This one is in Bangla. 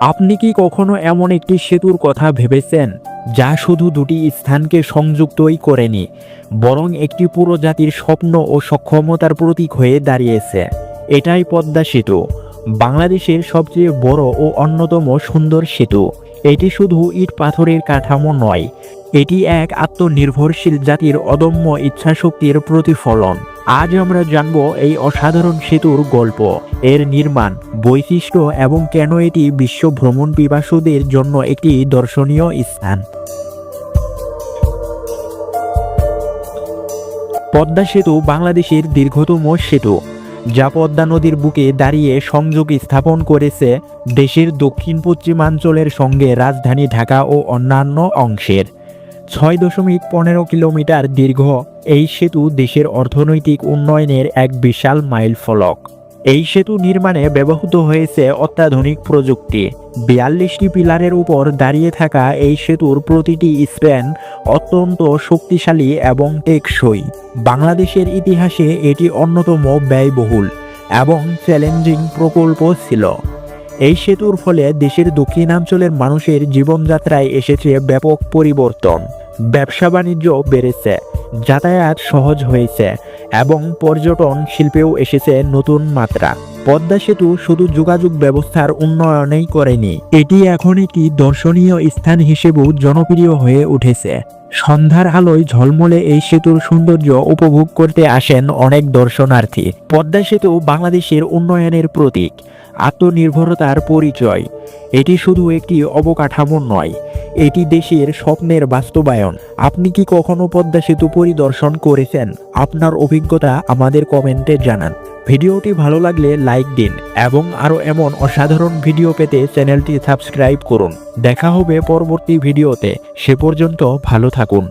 আপনি কি কখনো এমন একটি সেতুর কথা ভেবেছেন, যা শুধু দুটি স্থানকে সংযুক্তই করেনি, বরং একটি পুরো জাতির স্বপ্ন ও সক্ষমতার প্রতীক হয়ে দাঁড়িয়েছে? এটাই পদ্মা সেতু। বাংলাদেশের সবচেয়ে বড় ও অন্যতম সুন্দর সেতু। এটি শুধু ইট পাথরের কাঠামো নয়, এটি এক আত্মনির্ভরশীল জাতির অদম্য ইচ্ছাশক্তির প্রতিফলন। আজ আমরা জানব এই অসাধারণ সেতুর গল্প, এর নির্মাণ, বৈশিষ্ট্য এবং কেন এটি বিশ্ব ভ্রমণ পিপাসুদের জন্য একটি দর্শনীয় স্থান। পদ্মা সেতু বাংলাদেশের দীর্ঘতম সেতু। যা পদ্মা নদীর বুকে দাঁড়িয়ে সংযোগ স্থাপন করেছে দেশের দক্ষিণ পশ্চিমাঞ্চলের সঙ্গে রাজধানী ঢাকা ও অন্যান্য অংশের। ছয় দশমিক পনেরো কিলোমিটার দীর্ঘ, এই সেতু দেশের অর্থনৈতিক উন্নয়নের এক বিশাল মাইল ফলক এই সেতু নির্মাণে ব্যবহৃত হয়েছে অত্যাধুনিক প্রযুক্তি। বিয়াল্লিশটি পিলারের উপর দাঁড়িয়ে থাকা এই সেতুর প্রতিটি স্প্যান অত্যন্ত শক্তিশালী এবং টেকসই। বাংলাদেশের ইতিহাসে এটি অন্যতম ব্যয়বহুল এবং চ্যালেঞ্জিং প্রকল্প ছিল। এই সেতুর ফলে দেশের দক্ষিণাঞ্চলের মানুষের জীবনযাত্রায় এসেছে ব্যাপক পরিবর্তন। ব্যবসা বাণিজ্য বেড়েছে, যাতায়াত সহজ হয়েছে এবং পর্যটন শিল্পেও এসেছে নতুন মাত্রা। পদ্মা সেতু শুধু যোগাযোগ ব্যবস্থার উন্নয়নেই করেনি, এটি এখন একটি দর্শনীয় স্থান হিসেবেও জনপ্রিয় হয়ে উঠেছে। সন্ধ্যার আলোয় ঝলমলে এই সেতুর সৌন্দর্য উপভোগ করতে আসেন অনেক দর্শনার্থী। পদ্মা সেতু বাংলাদেশের উন্নয়নের প্রতীক, আত্মনির্ভরতার পরিচয়, এটি শুধু একটি অবকাঠামো নয় এটি দেশের স্বপ্নের বাস্তবায়ন। আপনি কি কখনো পদ্মা সেতু পরিদর্শন করেছেন? আপনার অভিজ্ঞতা আমাদের কমেন্টে জানান। ভিডিওটি ভালো লাগলে লাইক দিন এবং আরও এমন অসাধারণ ভিডিও পেতে চ্যানেলটি সাবস্ক্রাইব করুন। দেখা হবে পরবর্তী ভিডিওতে। সে পর্যন্ত ভালো থাকুন।